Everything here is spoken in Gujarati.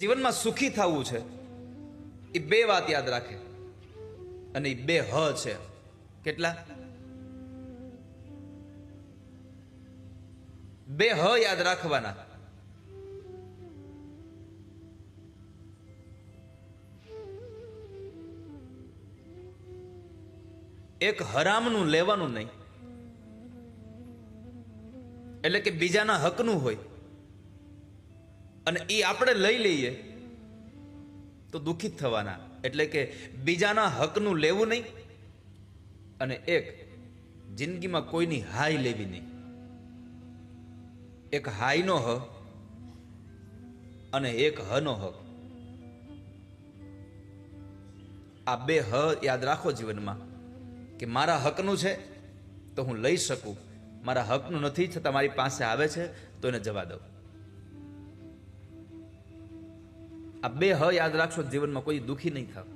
જીવનમાં સુખી થવું છે. એ બે વાત યાદ રાખે. અને એ બે હ છે. કેટલા? બે હ યાદ રાખવાના. એક હરામનું લેવાનું નહીં. એટલે કે બીજાના હકનું હોય. અને એ આપણે લઈ લઈએ, તો દુઃખિત થવાના. એટલે કે બીજાના હકનું લેવું નહીં, અને એક, જિંદગીમાં કોઈની હાય લેવી નહીં. એક હાયનો હ અને એક હનો હક. આ બે હ યાદ રાખો જીવનમાં, કે મારા હકનું છે, તો હું લઈ શકું. મારા હકનું નથી, છતાં મારી પાસે આવે છે, તો એને જવા દઉં. આ બે હ યાદ રાખશો જીવનમાં કોઈ દુઃખી નહીં થાવ.